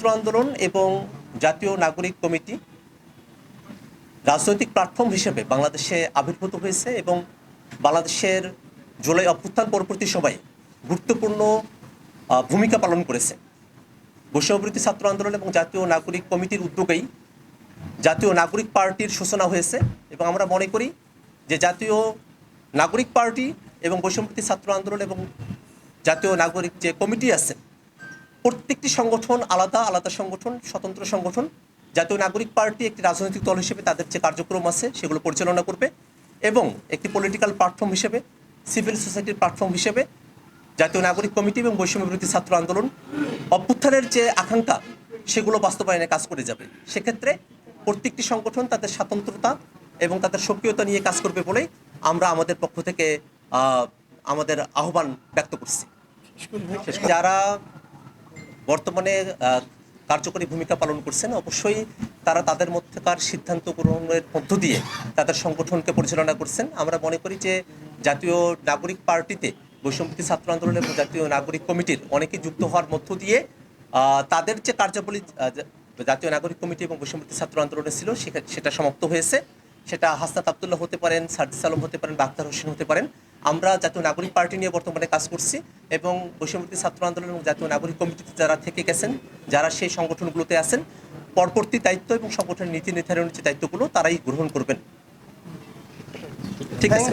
আন্দোলন এবং জাতীয় নাগরিক কমিটি রাজনৈতিক প্ল্যাটফর্ম হিসেবে বাংলাদেশে আবির্ভূত হয়েছে এবং বাংলাদেশের জুলাই অভ্যুত্থান পরবর্তী সময়ে গুরুত্বপূর্ণ ভূমিকা পালন করেছে। বৈষম্যবৃত্তি ছাত্র আন্দোলন এবং জাতীয় নাগরিক কমিটির উদ্যোগেই জাতীয় নাগরিক পার্টির সূচনা হয়েছে এবং আমরা মনে করি যে জাতীয় নাগরিক পার্টি এবং বৈষম্যবৃত্তি ছাত্র আন্দোলন এবং জাতীয় নাগরিক যে কমিটি আছে প্রত্যেকটি সংগঠন আলাদা আলাদা সংগঠন স্বতন্ত্র সংগঠন। জাতীয় নাগরিক পার্টি একটি রাজনৈতিক দল হিসেবে তাদের যে কার্যক্রম আছে সেগুলো পরিচালনা করবে এবং একটি পলিটিক্যাল প্ল্যাটফর্ম হিসেবে সিভিল সোসাইটির প্ল্যাটফর্ম হিসেবে জাতীয় নাগরিক কমিটি এবং বৈষম্য বৈষম্যবিরোধী ছাত্র আন্দোলন অভ্যুত্থানের যে আকাঙ্ক্ষা সেগুলো বাস্তবায়নে কাজ করে যাবে। সেক্ষেত্রে প্রত্যেকটি সংগঠন তাদের স্বাতন্ত্রতা এবং তাদের সক্রিয়তা নিয়ে কাজ করবে বলেই আমরা আমাদের পক্ষ থেকে আহ, আমাদের আহ্বান ব্যক্ত করছি। যারা বর্তমানে কার্যকরী ভূমিকা পালন করছেন অবশ্যই তারা তাদের মধ্যেকার সিদ্ধান্ত গ্রহণের মধ্য দিয়ে তাদের সংগঠনকে পরিচালনা করছেন। আমরা মনে করি যে জাতীয় নাগরিক পার্টিতে বৈষম্যতি ছাত্র আন্দোলন এবং জাতীয় নাগরিক কমিটির অনেকে যুক্ত হওয়ার মধ্য দিয়ে তাদের যে কার্যাবলী জাতীয় নাগরিক কমিটি এবং বৈষম্যতি ছাত্র আন্দোলনে ছিল সেটা সমাপ্ত হয়েছে। সেটা হাসনাত আবদুল্লাহ হতে পারেন, সার্জিস আলম হতে পারেন বাক্তার হোসেন হতে পারেন। আমরা জাতীয় নাগরিক পার্টি নিয়ে বর্তমানে কাজ করছি এবং বৈষম্যবর্তী ছাত্র আন্দোলন এবং জাতীয় নাগরিক কমিটিতে যারা থেকে গেছেন, যারা সেই সংগঠনগুলোতে আছেন, পরবর্তী দায়িত্ব এবং সংগঠনের নীতি নির্ধারণের যে দায়িত্বগুলো তারাই গ্রহণ করবেন। ঠিক আছে?